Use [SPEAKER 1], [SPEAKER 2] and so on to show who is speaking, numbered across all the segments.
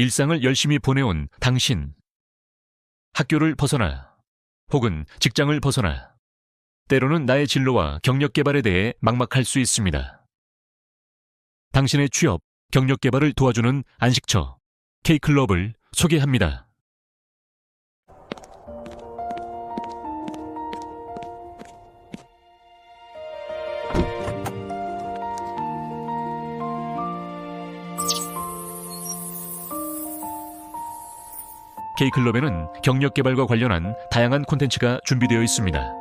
[SPEAKER 1] 일상을 열심히 보내온 당신. 학교를 벗어나 혹은 직장을 벗어나 때로는 나의 진로와 경력 개발에 대해 막막할 수 있습니다. 당신의 취업, 경력 개발을 도와주는 안식처 K클럽을 소개합니다. K클럽에는 경력 개발과 관련한 다양한 콘텐츠가 준비되어 있습니다.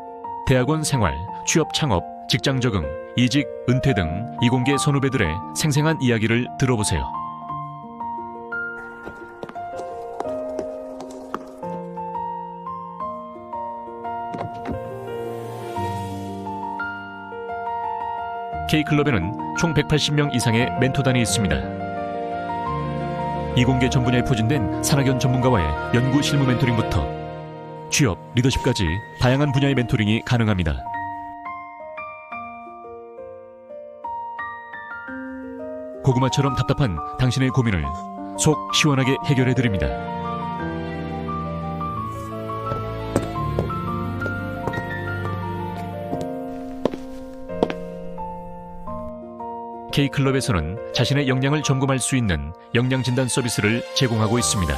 [SPEAKER 1] 대학원 생활, 취업 창업, 직장 적응, 이직, 은퇴 등 이공계 선후배들의 생생한 이야기를 들어보세요. K클럽에는 총 180명 이상의 멘토단이 있습니다. 이공계 전 분야에 포진된 산학연 전문가와의 연구 실무 멘토링부터 취업, 리더십까지 다양한 분야의 멘토링이 가능합니다. 고구마처럼 답답한 당신의 고민을 속 시원하게 해결해 드립니다. K클럽에서는 자신의 역량을 점검할 수 있는 역량 진단 서비스를 제공하고 있습니다.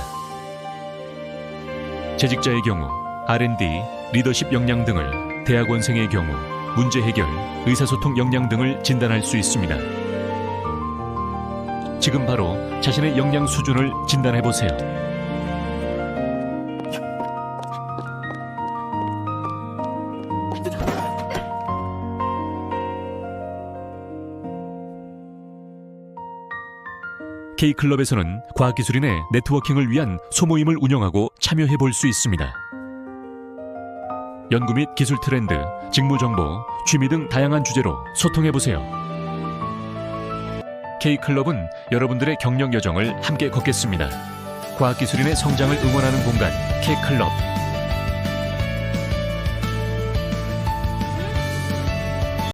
[SPEAKER 1] 재직자의 경우 R&D, 리더십 역량 등을 대학원생의 경우 문제 해결, 의사소통 역량 등을 진단할 수 있습니다. 지금 바로 자신의 역량 수준을 진단해 보세요. K클럽에서는 과학기술인의 네트워킹을 위한 소모임을 운영하고 참여해 볼 수 있습니다. 연구 및 기술 트렌드, 직무 정보, 취미 등 다양한 주제로 소통해 보세요. K클럽은 여러분들의 경력 여정을 함께 걷겠습니다. 과학기술인의 성장을 응원하는 공간 K클럽